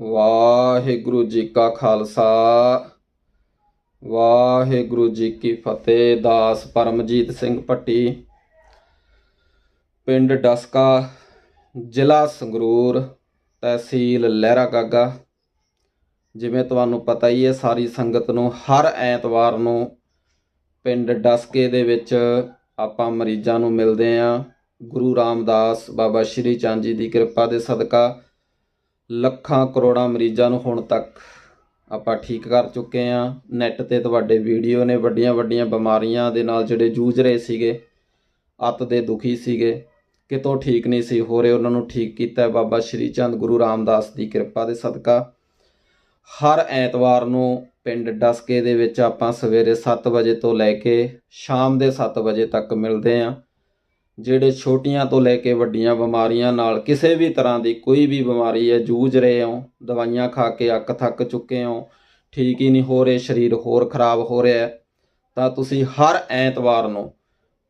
ਵਾਹਿਗੁਰੂ ਜੀ ਕਾ ਖਾਲਸਾ, ਵਾਹਿਗੁਰੂ ਜੀ ਕੀ ਫਤਿਹ, ਦਾਸ ਪਰਮਜੀਤ ਸਿੰਘ ਪੱਟੀ ਪਿੰਡ ਡਸਕਾ, ਜ਼ਿਲ੍ਹਾ ਸੰਗਰੂਰ, ਤਹਿਸੀਲ ਲਹਿਰਾ ਗਾਗਾ। ਜਿਵੇਂ ਤੁਹਾਨੂੰ ਪਤਾ ਹੀ ਹੈ, ਸਾਰੀ ਸੰਗਤ ਨੂੰ ਹਰ ਐਤਵਾਰ ਨੂੰ ਪਿੰਡ ਡਸਕੇ ਦੇ ਵਿੱਚ ਆਪਾਂ ਮਰੀਜ਼ਾਂ ਨੂੰ ਮਿਲਦੇ ਆਂ ਗੁਰੂ ਰਾਮਦਾਸ ਬਾਬਾ ਸ਼੍ਰੀ ਚੰਦ ਜੀ ਦੀ ਕਿਰਪਾ ਦੇ ਸਦਕਾ ਲੱਖਾਂ ਕਰੋੜਾਂ ਮਰੀਜ਼ਾਂ ਨੂੰ ਹੁਣ ਤੱਕ ਆਪਾਂ ਠੀਕ ਕਰ ਚੁੱਕੇ ਆਂ ਨੈੱਟ ਤੇ ਤੁਹਾਡੇ ਵੀਡੀਓ ਨੇ ਵੱਡੀਆਂ ਵੱਡੀਆਂ ਬਿਮਾਰੀਆਂ ਦੇ ਨਾਲ ਜਿਹੜੇ ਜੂਝ ਰਹੇ ਸੀਗੇ, ਅੱਤ ਦੇ ਦੁਖੀ ਸੀਗੇ, ਕਿਤੋਂ ਠੀਕ ਨਹੀਂ ਸੀ ਹੋ ਰਹੇ, ਉਹਨਾਂ ਨੂੰ ਠੀਕ ਕੀਤਾ ਬਾਬਾ ਸ਼੍ਰੀ ਚੰਦ ਗੁਰੂ ਰਾਮਦਾਸ ਦੀ ਕਿਰਪਾ ਦੇ ਸਦਕਾ। ਹਰ ਐਤਵਾਰ ਨੂੰ ਪਿੰਡ ਡਸਕੇ ਦੇ ਵਿੱਚ ਆਪਾਂ ਸਵੇਰੇ 7 ਵਜੇ ਤੋਂ ਲੈ ਕੇ ਸ਼ਾਮ ਦੇ 7 ਵਜੇ ਤੱਕ ਮਿਲਦੇ ਆਂ ਜਿਹੜੇ ਛੋਟੀਆਂ ਤੋਂ ਲੈ ਕੇ ਵੱਡੀਆਂ ਬਿਮਾਰੀਆਂ ਨਾਲ ਕਿਸੇ ਵੀ ਤਰ੍ਹਾਂ ਦੀ ਕੋਈ ਵੀ ਬਿਮਾਰੀ ਹੈ, ਜੂਝ ਰਹੇ ਹੋ, ਦਵਾਈਆਂ ਖਾ ਕੇ ਅੱਕ ਥੱਕ ਚੁੱਕੇ ਹੋ, ਠੀਕ ਹੀ ਨਹੀਂ ਹੋ ਰਹੇ, ਸਰੀਰ ਹੋਰ ਖਰਾਬ ਹੋ ਰਿਹਾ ਤਾਂ ਤੁਸੀਂ ਹਰ ਐਤਵਾਰ ਨੂੰ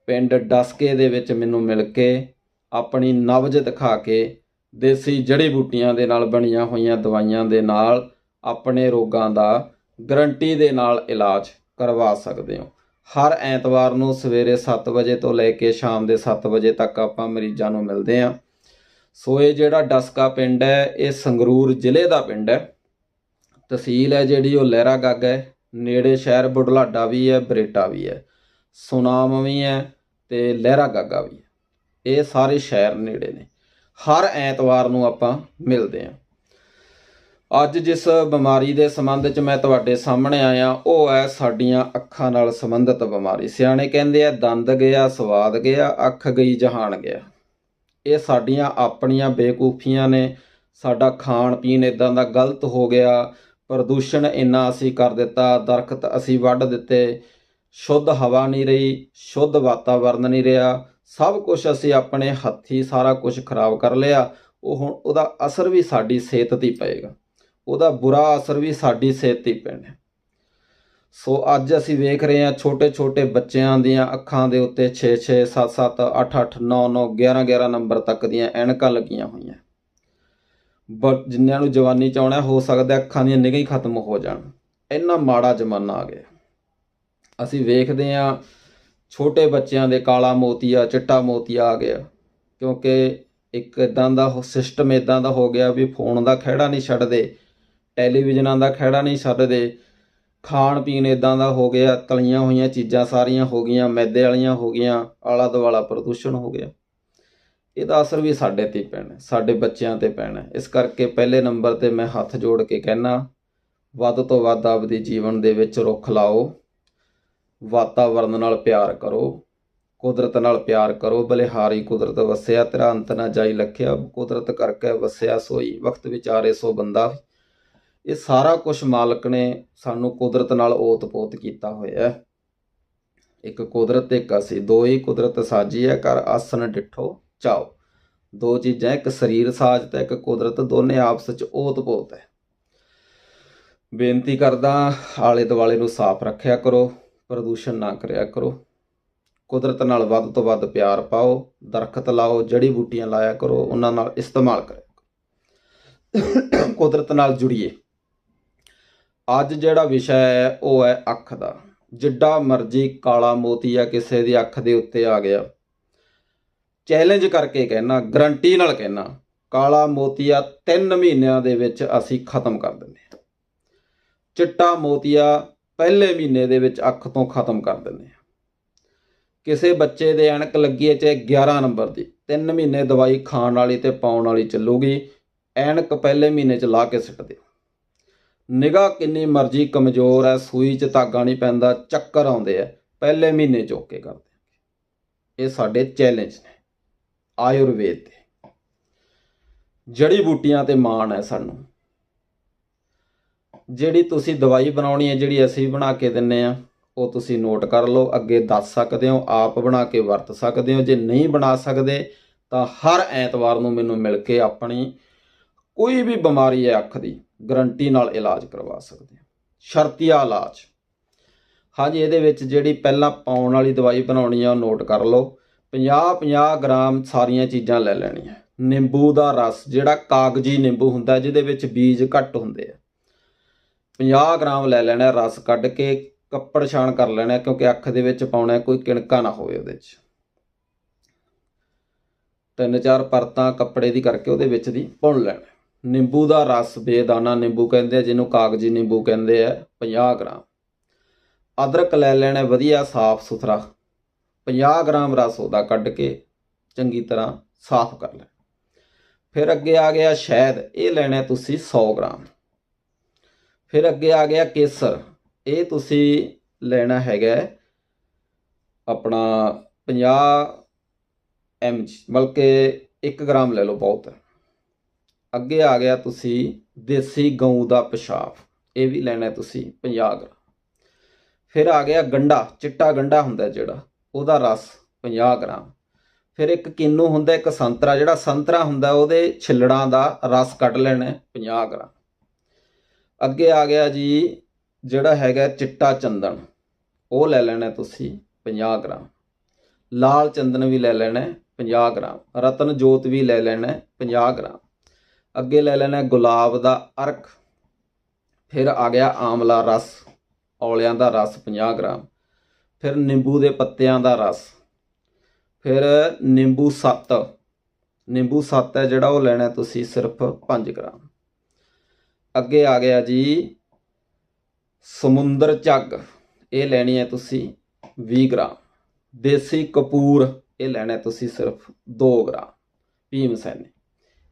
ਪਿੰਡ ਡਸਕੇ ਦੇ ਵਿੱਚ ਮੈਨੂੰ ਮਿਲ ਕੇ ਆਪਣੀ ਨਬਜ਼ ਦਿਖਾ ਕੇ ਦੇਸੀ ਜੜੀ ਬੂਟੀਆਂ ਦੇ ਨਾਲ ਬਣੀਆਂ ਹੋਈਆਂ ਦਵਾਈਆਂ ਦੇ ਨਾਲ ਆਪਣੇ ਰੋਗਾਂ ਦਾ ਗਰੰਟੀ ਦੇ ਨਾਲ ਇਲਾਜ ਕਰਵਾ ਸਕਦੇ ਹੋ। ਹਰ ਐਤਵਾਰ ਨੂੰ ਸਵੇਰੇ 7 ਵਜੇ ਤੋਂ ਲੈ ਕੇ ਸ਼ਾਮ ਦੇ 7 ਵਜੇ ਤੱਕ ਆਪਾਂ ਮਰੀਜ਼ਾਂ ਨੂੰ ਮਿਲਦੇ ਹਾਂ। ਸੋ ਇਹ ਜਿਹੜਾ ਡਸਕਾ ਪਿੰਡ ਹੈ, ਇਹ ਸੰਗਰੂਰ ਜ਼ਿਲ੍ਹੇ ਦਾ ਪਿੰਡ ਹੈ। ਤਹਿਸੀਲ ਹੈ ਜਿਹੜੀ ਉਹ ਲਹਿਰਾ ਗੱਗ ਹੈ, ਨੇੜੇ ਸ਼ਹਿਰ ਬੁਢਲਾਡਾ ਵੀ ਹੈ, ਬਰੇਟਾ ਵੀ ਹੈ। ਸੁਨਾਮ ਵੀ ਹੈ ਤੇ ਲਹਿਰਾ ਗਾਗਾ ਵੀ ਹੈ। ਇਹ ਸਾਰੇ ਸ਼ਹਿਰ ਨੇੜੇ ਨੇ। ਹਰ ਐਤਵਾਰ ਨੂੰ ਆਪਾਂ ਮਿਲਦੇ ਹਾਂ। ਅੱਜ ਜਿਸ ਬਿਮਾਰੀ ਦੇ ਸੰਬੰਧ 'ਚ ਮੈਂ ਤੁਹਾਡੇ ਸਾਹਮਣੇ ਆਇਆ, ਉਹ ਹੈ ਸਾਡੀਆਂ ਅੱਖਾਂ ਨਾਲ ਸੰਬੰਧਿਤ ਬਿਮਾਰੀ। ਸਿਆਣੇ ਕਹਿੰਦੇ ਆ, ਦੰਦ ਗਿਆ, ਸਵਾਦ ਗਿਆ, ਅੱਖ ਗਈ, ਜਹਾਨ ਗਿਆ। ਇਹ ਸਾਡੀਆਂ ਆਪਣੀਆਂ ਬੇਕੂਫੀਆਂ ਨੇ। ਸਾਡਾ ਖਾਣ ਪੀਣ ਇਦਾਂ ਦਾ ਗਲਤ ਹੋ ਗਿਆ। ਪ੍ਰਦੂਸ਼ਣ ਇੰਨਾ ਅਸੀਂ ਕਰ ਦਿੱਤਾ, ਦਰਖਤ ਅਸੀਂ ਵੱਢ ਦਿੱਤੇ। ਸ਼ੁੱਧ ਹਵਾ ਨਹੀਂ ਰਹੀ, ਸ਼ੁੱਧ ਵਾਤਾਵਰਨ ਨਹੀਂ ਰਿਹਾ। ਸਭ ਕੁਝ ਅਸੀਂ ਆਪਣੇ ਹੱਥੀ ਸਾਰਾ ਕੁਝ ਖਰਾਬ ਕਰ ਲਿਆ। ਉਹ ਹੁਣ ਉਹਦਾ ਅਸਰ ਵੀ ਸਾਡੀ ਸਿਹਤ ਤੇ ਪਏਗਾ। ਉਹਦਾ ਬੁਰਾ ਅਸਰ ਵੀ ਸਾਡੀ ਸਿਹਤ ਤੇ ਪੈਣਾ ਸੋ ਅੱਜ ਅਸੀਂ ਵੇਖ ਰਹੇ ਹਾਂ ਛੋਟੇ ਛੋਟੇ ਬੱਚਿਆਂ ਦੀਆਂ ਅੱਖਾਂ ਦੇ ਉੱਤੇ 6 6 7 7 8 8 9 9 11 11 ਨੰਬਰ ਤੱਕ ਦੀਆਂ ਐਨਕਾਂ ਲੱਗੀਆਂ ਹੋਈਆਂ। ਬ ਜਿੰਨਿਆਂ ਨੂੰ ਜਵਾਨੀ ਚ ਆਉਣਾ ਹੋ ਸਕਦਾ ਅੱਖਾਂ ਦੀਆਂ ਨਿਗਾਹ ਹੀ ਖਤਮ ਹੋ ਜਾਣ। ਇੰਨਾ ਮਾੜਾ ਜ਼ਮਾਨਾ ਆ ਗਿਆ। ਅਸੀਂ ਵੇਖਦੇ ਹਾਂ ਛੋਟੇ ਬੱਚਿਆਂ ਦੇ ਕਾਲਾ ਮੋਤੀਆ, ਚਿੱਟਾ ਮੋਤੀਆ ਆ ਗਿਆ। ਕਿਉਂਕਿ ਇੱਕ ਇਦਾਂ ਦਾ ਸਿਸਟਮ ਇਦਾਂ ਦਾ ਹੋ ਗਿਆ ਵੀ ਫੋਨ ਦਾ ਖਹਿੜਾ ਨਹੀਂ ਛੱਡਦੇ। ਟੈਲੀਵਿਜ਼ਨਾਂ ਦਾ ਖਹਿੜਾ ਨਹੀਂ ਛੱਡਦੇ। ਖਾਣ ਪੀਣ ਇਦਾਂ ਦਾ ਹੋ ਗਿਆ, ਤਲੀਆਂ ਹੋਈਆਂ ਚੀਜ਼ਾਂ ਸਾਰੀਆਂ ਹੋ ਗਈਆਂ, ਮੈਦੇ ਵਾਲੀਆਂ ਹੋ ਗਈਆਂ, ਆਲਾ ਦੁਆਲਾ ਪ੍ਰਦੂਸ਼ਣ ਹੋ ਗਿਆ। ਇਹਦਾ ਅਸਰ ਵੀ ਸਾਡੇ ਤੇ ਹੀ ਪੈਣਾ, ਸਾਡੇ ਬੱਚਿਆਂ ਤੇ ਪੈਣਾ। ਇਸ ਕਰਕੇ ਪਹਿਲੇ ਨੰਬਰ ਤੇ ਮੈਂ ਹੱਥ ਜੋੜ ਕੇ ਕਹਿਣਾ, ਵੱਧ ਤੋਂ ਵੱਧ ਆਪਦੇ ਜੀਵਨ ਦੇ ਵਿੱਚ ਰੁੱਖ ਲਾਓ, ਵਾਤਾਵਰਨ ਨਾਲ ਪਿਆਰ ਕਰੋ, ਕੁਦਰਤ ਨਾਲ ਪਿਆਰ ਕਰੋ, ਬਲਿਹਾਰੀ ਕੁਦਰਤ ਵਸਿਆ, ਤੇਰਾ ਅੰਤ ਨਾ ਜਾਈ ਲਖਿਆ, ਕੁਦਰਤ ਕਰਕੇ ਵਸਿਆ ਸੋਈ, ਵਕਤ ਵਿਚਾਰੇ ਸੋ ਬੰਦਾ ਇਹ ਸਾਰਾ ਕੁਝ ਮਾਲਕ ਨੇ ਸਾਨੂੰ ਕੁਦਰਤ ਨਾਲ ਓਤ-ਪੋਤ ਕੀਤਾ ਹੋਇਆ ਹੈ। ਇੱਕ ਕੁਦਰਤ ਤੇ ਇੱਕ ਅਸੀਂ, ਦੋ ਹੀ ਕੁਦਰਤ ਸਾਜੀ ਹੈ ਕਰ ਆਸਨ ਡਿਠੋ, ਚਾਓ। ਦੋ ਚੀਜ਼ਾਂ, ਇੱਕ ਸਰੀਰ ਸਾਜ ਤੇ ਇੱਕ ਕੁਦਰਤ, ਦੋਨੇ ਆਪਸ ਵਿੱਚ ਓਤ-ਪੋਤ ਹੈ। ਬੇਨਤੀ ਕਰਦਾ ਆਲੇ ਦੁਆਲੇ ਨੂੰ ਸਾਫ਼ ਰੱਖਿਆ ਕਰੋ, ਪ੍ਰਦੂਸ਼ਣ ਨਾ ਕਰਿਆ ਕਰੋ। ਕੁਦਰਤ ਨਾਲ ਵੱਧ ਤੋਂ ਵੱਧ ਪਿਆਰ ਪਾਓ, ਦਰਖਤ ਲਾਓ, ਜੜੀ ਬੂਟੀਆਂ ਲਾਇਆ ਕਰੋ, ਉਹਨਾਂ ਨਾਲ ਇਸਤੇਮਾਲ ਕਰਿਆ ਕੁਦਰਤ ਨਾਲ ਜੁੜੀਏ। ਅੱਜ ਜਿਹੜਾ ਵਿਸ਼ਾ ਹੈ, ਉਹ ਹੈ ਅੱਖ ਦਾ। ਜਿੱਡਾ ਮਰਜ਼ੀ ਕਾਲਾ ਮੋਤੀਆ ਕਿਸੇ ਦੀ ਅੱਖ ਦੇ ਉੱਤੇ ਆ ਗਿਆ। ਚੈਲੰਜ ਕਰਕੇ ਕਹਿਣਾ ਗਰੰਟੀ ਨਾਲ ਕਹਿਣਾ, ਕਾਲਾ ਮੋਤੀਆ 3 ਮਹੀਨਿਆਂ ਦੇ ਵਿੱਚ ਅਸੀਂ ਖਤਮ ਕਰ ਦਿੰਦੇ ਹਾਂ। ਚਿੱਟਾ ਮੋਤੀਆ ਪਹਿਲੇ ਮਹੀਨੇ ਦੇ ਵਿੱਚ ਅੱਖ ਤੋਂ ਖਤਮ ਕਰ ਦਿੰਦੇ ਹਾਂ। ਕਿਸੇ ਬੱਚੇ ਦੇ ਐਨਕ ਲੱਗੀ ਹੈ, ਚਾਹੇ 11 ਨੰਬਰ ਦੀ 3 ਮਹੀਨੇ ਦਵਾਈ ਖਾਣ ਵਾਲੀ ਤੇ ਪਾਉਣ ਵਾਲੀ ਚੱਲੂਗੀ, ਐਨਕ ਪਹਿਲੇ ਮਹੀਨੇ ਚ ਲਾ ਕੇ ਸਿੱਟ ਦਿਓ। ਨਿਗਾਹ ਕਿੰਨੀ ਮਰਜ਼ੀ ਕਮਜ਼ੋਰ ਹੈ, ਸੂਈ 'ਚ ਧਾਗਾ ਨਹੀਂ ਪੈਂਦਾ, ਚੱਕਰ ਆਉਂਦੇ ਆ, ਪਹਿਲੇ ਮਹੀਨੇ ਚੋਕੇ ਕੇ ਕਰਦੇ ਇਹ ਸਾਡੇ ਚੈਲੰਜ ਨੇ, ਆਯੁਰਵੇਦ ਦੇ। ਜੜੀ ਬੂਟੀਆਂ ਤੇ ਮਾਣ ਹੈ ਸਾਨੂੰ। ਜਿਹੜੀ ਤੁਸੀਂ ਦਵਾਈ ਬਣਾਉਣੀ ਹੈ, ਜਿਹੜੀ ਅਸੀਂ ਬਣਾ ਕੇ ਦਿੰਨੇ ਆ, ਉਹ ਤੁਸੀਂ ਨੋਟ ਕਰ ਲਓ, ਅੱਗੇ ਦੱਸ ਸਕਦੇ ਹੋ, ਆਪ ਬਣਾ ਕੇ ਵਰਤ ਸਕਦੇ ਹੋ, ਜੇ ਨਹੀਂ ਬਣਾ ਸਕਦੇ, ਤਾਂ ਹਰ ਐਤਵਾਰ ਨੂੰ ਮੈਨੂੰ ਮਿਲ ਕੇ ਆਪਣੀ ਕੋਈ ਵੀ ਬਿਮਾਰੀ ਹੈ ਅੱਖ ਦੀ ਗਰੰਟੀ ਨਾਲ ਇਲਾਜ ਕਰਵਾ ਸਕਦੇ ਹੋ। ਸ਼ਰਤੀਆ ਇਲਾਜ। ਹਾਂਜੀ, ਇਹਦੇ ਵਿੱਚ ਜਿਹੜੀ ਪਹਿਲਾਂ ਪਾਉਣ ਵਾਲੀ ਦਵਾਈ ਬਣਾਉਣੀ ਆ, ਉਹ ਨੋਟ ਕਰ ਲਓ। 50 50 ਗ੍ਰਾਮ ਸਾਰੀਆਂ ਚੀਜ਼ਾਂ ਲੈ ਲੈਣੀਆਂ। ਨਿੰਬੂ ਦਾ ਰਸ, ਜਿਹੜਾ ਕਾਗਜੀ ਨਿੰਬੂ ਹੁੰਦਾ, ਜਿਹਦੇ ਵਿੱਚ ਬੀਜ ਘੱਟ ਹੁੰਦੇ ਆ। 50 ਗ੍ਰਾਮ ਲੈ ਲੈਣਾ, ਰਸ ਕੱਢ ਕੇ ਕੱਪੜ ਛਾਣ ਕਰ ਲੈਣਾ, ਕਿਉਂਕਿ ਅੱਖ ਦੇ ਵਿੱਚ ਪਾਉਣਾ, ਕੋਈ ਕਿਣਕਾ ਨਾ ਹੋਵੇ ਉਹਦੇ 'ਚ ਤਿੰਨ ਚਾਰ ਪਰਤਾਂ ਕੱਪੜੇ ਦੀ ਕਰਕੇ ਉਹਦੇ ਵਿੱਚ ਦੀ ਭੁੰਨ ਲੈਣਾ। ਨਿੰਬੂ ਦਾ ਰਸ ਬੇਦਾਨਾ ਨਿੰਬੂ ਕਹਿੰਦੇ ਆ, ਜਿਹਨੂੰ ਕਾਗਜੀ ਨਿੰਬੂ ਕਹਿੰਦੇ ਆ 50 ਗ੍ਰਾਮ। ਅਦਰਕ ਲੈ ਲੈਣਾ, ਵਧੀਆ ਸਾਫ਼ ਸੁਥਰਾ। 50 ਗ੍ਰਾਮ ਰਸ ਉਹਦਾ ਕੱਢ ਕੇ ਚੰਗੀ ਤਰ੍ਹਾਂ ਸਾਫ਼ ਕਰ ਲੈ ਫਿਰ ਅੱਗੇ ਆ ਗਿਆ ਸ਼ਹਿਦ, ਇਹ ਲੈਣਾ ਤੁਸੀਂ 100 ਗ੍ਰਾਮ। ਫਿਰ ਅੱਗੇ ਆ ਗਿਆ ਕੇਸਰ, ਇਹ ਤੁਸੀਂ ਲੈਣਾ ਹੈਗਾ ਆਪਣਾ 50 mg ਬਲਕਿ 1 ਗ੍ਰਾਮ ਲੈ ਲਓ ਬਹੁਤ। ਹੈ ਅੱਗੇ ਆ ਗਿਆ ਤੁਸੀਂ ਦੇਸੀ ਗਊ ਦਾ ਪਿਸ਼ਾਬ। ਇਹ ਵੀ ਲੈਣਾ ਤੁਸੀਂ 50 ਗ੍ਰਾਮ। ਫਿਰ ਆ ਗਿਆ ਗੰਡਾ ਚਿੱਟਾ ਗੰਡਾ ਹੁੰਦਾ ਜਿਹੜਾ ਉਹਦਾ ਰਸ 50 ਗ੍ਰਾਮ। ਫਿਰ ਇੱਕ ਕਿੰਨੂ ਹੁੰਦਾ ਇੱਕ ਸੰਤਰਾ ਜਿਹੜਾ ਸੰਤਰਾ ਹੁੰਦਾ ਉਹਦੇ ਛਿੱਲੜਾਂ ਦਾ ਰਸ ਕੱਢ ਲੈਣਾ ਹੈ, 50 ਗ੍ਰਾਮ। ਅੱਗੇ ਆ ਗਿਆ ਜੀ ਜਿਹੜਾ ਹੈਗਾ ਚਿੱਟਾ ਚੰਦਨ ਉਹ ਲੈ ਲੈਣਾ ਤੁਸੀਂ 50 ਗ੍ਰਾਮ। ਲਾਲ ਚੰਦਨ ਵੀ ਲੈ ਲੈਣਾ ਹੈ, 50 ਗ੍ਰਾਮ। ਰਤਨ ਜੋਤ ਵੀ ਲੈ ਲੈਣਾ ਹੈ, 50 ਗ੍ਰਾਮ। ਅੱਗੇ ਲੈ ਲੈਣਾ ਗੁਲਾਬ ਦਾ ਅਰਕ। ਫਿਰ ਆ ਗਿਆ ਆਮਲਾ ਰਸ, ਔਲਿਆਂ ਦਾ ਰਸ 50 ਗ੍ਰਾਮ। ਫਿਰ ਨਿੰਬੂ ਦੇ ਪੱਤਿਆਂ ਦਾ ਰਸ। ਫਿਰ ਨਿੰਬੂ ਸੱਤ। ਨਿੰਬੂ ਸੱਤ ਹੈ ਜਿਹੜਾ ਉਹ ਲੈਣਾ ਤੁਸੀਂ ਸਿਰਫ 5 ਗ੍ਰਾਮ। ਅੱਗੇ ਆ ਗਿਆ ਜੀ ਸਮੁੰਦਰ ਝੱਗ। ਇਹ ਲੈਣੀ ਹੈ ਤੁਸੀਂ 20 ਗ੍ਰਾਮ। ਦੇਸੀ ਕਪੂਰ ਇਹ ਲੈਣਾ ਤੁਸੀਂ ਸਿਰਫ 2 ਗ੍ਰਾਮ। ਭੀਮ ਸੈਨੀ।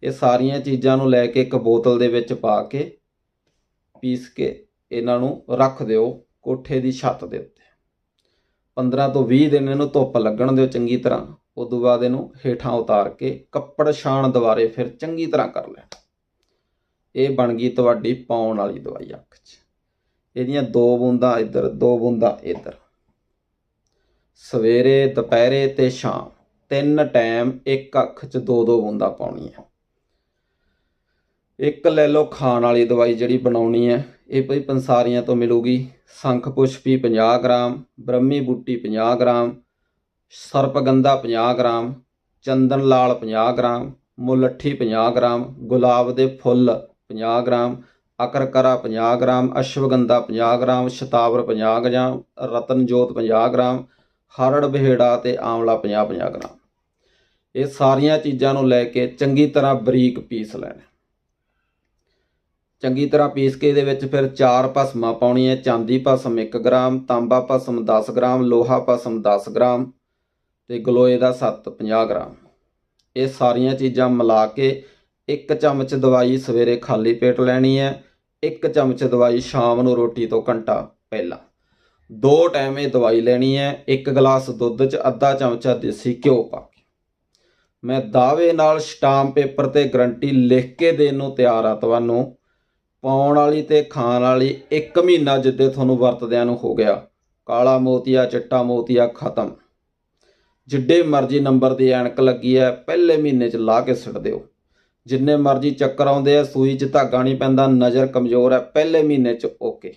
ਇਹ ਸਾਰੀਆਂ ਚੀਜ਼ਾਂ ਨੂੰ ਲੈ ਕੇ ਇੱਕ ਬੋਤਲ ਦੇ ਵਿੱਚ ਪਾ ਕੇ ਪੀਸ ਕੇ ਇਹਨਾਂ ਨੂੰ ਰੱਖ ਦਿਓ, ਕੋਠੇ ਦੀ ਛੱਤ ਦੇ ਉੱਤੇ। 15 ਤੋਂ 20 ਦਿਨ ਇਹਨੂੰ ਧੁੱਪ ਲੱਗਣ ਦਿਓ ਚੰਗੀ ਤਰ੍ਹਾਂ। ਉਸ ਤੋਂ ਬਾਅਦ ਇਹਨੂੰ ਹੇਠਾਂ ਉਤਾਰ ਕੇ ਕੱਪੜ ਛਾਣ ਦੁਬਾਰੇ ਫਿਰ ਚੰਗੀ ਤਰ੍ਹਾਂ ਕਰ ਲੈਣਾ। ਇਹ ਬਣ ਗਈ ਤੁਹਾਡੀ ਪਾਉਣ ਵਾਲੀ ਦਵਾਈ ਅੱਖ 'ਚ। ਇਹਦੀਆਂ ਦੋ ਬੂੰਦਾਂ ਇੱਧਰ, ਦੋ ਬੂੰਦਾਂ ਇੱਧਰ। ਸਵੇਰੇ, ਦੁਪਹਿਰੇ ਤੇ ਸ਼ਾਮ। ਤਿੰਨ ਟਾਈਮ ਇੱਕ ਅੱਖ 'ਚ ਦੋ ਦੋ ਬੂੰਦਾਂ ਪਾਉਣੀਆਂ। ਇੱਕ ਲੈ ਲਓ ਖਾਣ ਵਾਲੀ ਦਵਾਈ ਜਿਹੜੀ ਬਣਾਉਣੀ ਹੈ ਇਹ ਭਈ ਪੰਸਾਰੀਆਂ ਤੋਂ ਮਿਲੂਗੀ ਸੰਖ ਪੁਸ਼ਪੀ 50 ਗ੍ਰਾਮ ਬ੍ਰਹਮੀ ਬੂਟੀ 50 ਗ੍ਰਾਮ ਸਰਪਗੰਧਾ 50 ਗ੍ਰਾਮ ਚੰਦਨ ਲਾਲ 50 ਗ੍ਰਾਮ ਮੁਲੱਠੀ 50 ਗ੍ਰਾਮ ਗੁਲਾਬ ਦੇ ਫੁੱਲ 50 ਗ੍ਰਾਮ ਅਕਰਕਰਾ 50 ਗ੍ਰਾਮ ਅਸ਼ਵਗੰਧਾ 50 ਗ੍ਰਾਮ ਸ਼ਤਾਵਰ 50 ਗ੍ਰਾਮ ਰਤਨਜੋਤ 50 ਗ੍ਰਾਮ ਹਰੜ ਬਹਿੜਾ ਤੇ ਆਮਲਾ 50 50 ਗ੍ਰਾਮ ਇਹ ਸਾਰੀਆਂ ਚੀਜ਼ਾਂ ਨੂੰ ਲੈ ਕੇ ਚੰਗੀ ਤਰ੍ਹਾਂ ਬਰੀਕ ਪੀਸ ਲੈਣਾ ਚੰਗੀ ਤਰ੍ਹਾਂ ਪੀਸ ਕੇ ਇਹਦੇ ਵਿੱਚ ਫਿਰ ਚਾਰ ਭਸਮਾਂ ਪਾਉਣੀਆਂ ਚਾਂਦੀ ਭਸਮ 1 ਗ੍ਰਾਮ, ਤਾਂਬਾ ਭਸਮ 10 ਗ੍ਰਾਮ, ਲੋਹਾ ਭਸਮ 10 ਗ੍ਰਾਮ ਤੇ ਗਲੋਏ ਦਾ 7 50 ਗ੍ਰਾਮ। ਇਹ ਸਾਰੀਆਂ ਚੀਜ਼ਾਂ ਮਿਲਾ ਕੇ ਇੱਕ ਚਮਚ ਦਵਾਈ ਸਵੇਰੇ ਖਾਲੀ ਪੇਟ ਲੈਣੀ ਹੈ। ਇੱਕ ਚਮਚ ਦਵਾਈ ਸ਼ਾਮ ਨੂੰ ਰੋਟੀ ਤੋਂ ਘੰਟਾ ਪਹਿਲਾਂ। ਦੋ ਟਾਈਮ ਇਹ ਦਵਾਈ ਲੈਣੀ ਹੈ। ਇੱਕ ਗਲਾਸ ਦੁੱਧ 'ਚ, ਅੱਧਾ ਚਮਚਾ ਦੇਸੀ ਘਿਓ ਪਾ ਕੇ। ਮੈਂ ਦਾਅਵੇ ਨਾਲ ਸਟਾਂਪ ਪੇਪਰ ਤੇ ਗਰੰਟੀ ਲਿਖ ਕੇ ਦੇਣ ਨੂੰ ਤਿਆਰ ਆ ਤੁਹਾਨੂੰ। ਪਾਉਣ ਵਾਲੀ ਤੇ ਖਾਣ ਵਾਲੀ 1 ਮਹੀਨਾ ਜਿੱਦੇ ਤੁਹਾਨੂੰ ਵਰਤਦਿਆਂ ਨੂੰ ਹੋ ਗਿਆ। ਕਾਲਾ ਮੋਤੀਆ, ਚਿੱਟਾ ਮੋਤੀਆ ਖਤਮ। ਜਿੱਡੇ ਮਰਜ਼ੀ ਨੰਬਰ ਦੀ ਐਨਕ ਲੱਗੀ ਹੈ ਪਹਿਲੇ ਮਹੀਨੇ 'ਚ ਲਾ ਕੇ ਸੁੱਟ ਦਿਓ। ਜਿੰਨੇ ਮਰਜ਼ੀ ਚੱਕਰ ਆਉਂਦੇ ਆ ਸੂਈ 'ਚ ਧਾਗਾ ਨਹੀਂ ਪੈਂਦਾ, ਨਜ਼ਰ ਕਮਜ਼ੋਰ ਹੈ ਪਹਿਲੇ ਮਹੀਨੇ 'ਚ ਓਕੇ।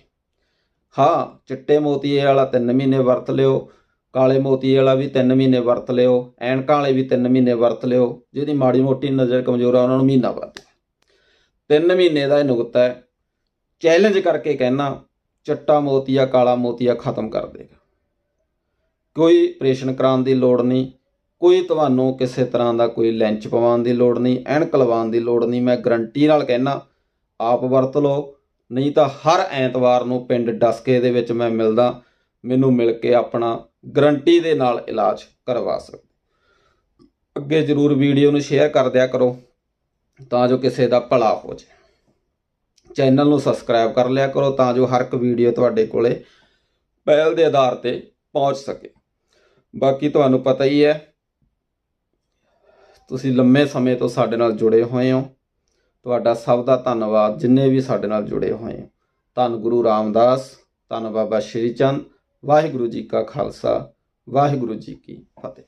ਹਾਂ, ਚਿੱਟੇ ਮੋਤੀਏ ਵਾਲਾ 3 ਮਹੀਨੇ ਵਰਤ ਲਿਓ, ਕਾਲੇ ਮੋਤੀਏ ਵਾਲਾ ਵੀ 3 ਮਹੀਨੇ ਵਰਤ ਲਿਓ, ਐਨਕਾਂ ਵਾਲੇ ਵੀ 3 ਮਹੀਨੇ ਵਰਤ ਲਿਓ, ਜਿਹਦੀ ਮਾੜੀ ਮੋਟੀ ਨਜ਼ਰ ਕਮਜ਼ੋਰ ਆ, ਉਹਨਾਂ ਨੂੰ ਮਹੀਨਾ ਵਰਤ ਤਿੰਨ ਮਹੀਨੇ ਦਾ ਇਹ ਨੁਕਤਾ ਹੈ। ਚੈਲੰਜ ਕਰਕੇ ਕਹਿਣਾ ਚਿੱਟਾ ਮੋਤੀਆ, ਕਾਲਾ ਮੋਤੀਆ ਖਤਮ ਕਰ ਦੇਗਾ। ਕੋਈ ਆਪਰੇਸ਼ਨ ਕਰਾਉਣ ਦੀ ਲੋੜ ਨਹੀਂ, ਕੋਈ ਤੁਹਾਨੂੰ ਕਿਸੇ ਤਰ੍ਹਾਂ ਦਾ ਕੋਈ ਲੈਂਚ ਪਵਾਉਣ ਦੀ ਲੋੜ ਨਹੀਂ ਐਨਕ ਲਵਾਉਣ ਦੀ ਲੋੜ ਨਹੀਂ। ਮੈਂ ਗਰੰਟੀ ਨਾਲ ਕਹਿਣਾ ਆਪ ਵਰਤ ਲਓ, ਨਹੀਂ ਤਾਂ ਹਰ ਐਤਵਾਰ ਨੂੰ ਪਿੰਡ ਡਸਕੇ ਦੇ ਵਿੱਚ ਮੈਂ ਮਿਲਦਾ, ਮੈਨੂੰ ਮਿਲ ਕੇ ਆਪਣਾ ਗਰੰਟੀ ਦੇ ਨਾਲ ਇਲਾਜ ਕਰਵਾ ਸਕਦੇ। ਅੱਗੇ ਜਰੂਰ ਵੀਡੀਓ ਨੂੰ ਸ਼ੇਅਰ ਕਰ ਦਿਆ ਕਰੋ। ਤਾਂ ਜੋ ਕਿਸੇ ਦਾ ਭਲਾ ਹੋ ਜਾਏ। ਚੈਨਲ ਨੂੰ ਸਬਸਕ੍ਰਾਈਬ ਕਰ ਲਿਆ ਕਰੋ ਤਾਂ ਜੋ ਹਰ ਇੱਕ ਵੀਡੀਓ ਤੁਹਾਡੇ ਕੋਲੇ ਪਹਿਲ ਦੇ ਆਧਾਰ ਤੇ ਪਹੁੰਚ ਸਕੇ। ਬਾਕੀ ਤੁਹਾਨੂੰ ਪਤਾ ਹੀ ਹੈ, ਤੁਸੀਂ ਲੰਮੇ ਸਮੇਂ ਤੋਂ ਸਾਡੇ ਨਾਲ ਜੁੜੇ ਹੋਏ ਹੋ। ਤੁਹਾਡਾ ਸਭ ਦਾ ਧੰਨਵਾਦ, ਜਿੰਨੇ ਵੀ ਸਾਡੇ ਨਾਲ ਜੁੜੇ ਹੋਏ ਹੋ। ਧੰਨ ਗੁਰੂ ਰਾਮਦਾਸ, ਧੰਨ ਬਾਬਾ ਸ਼੍ਰੀ ਚੰਦ, ਵਾਹਿਗੁਰੂ ਜੀ ਕਾ ਖਾਲਸਾ, ਵਾਹਿਗੁਰੂ ਜੀ ਕੀ ਫਤਿਹ।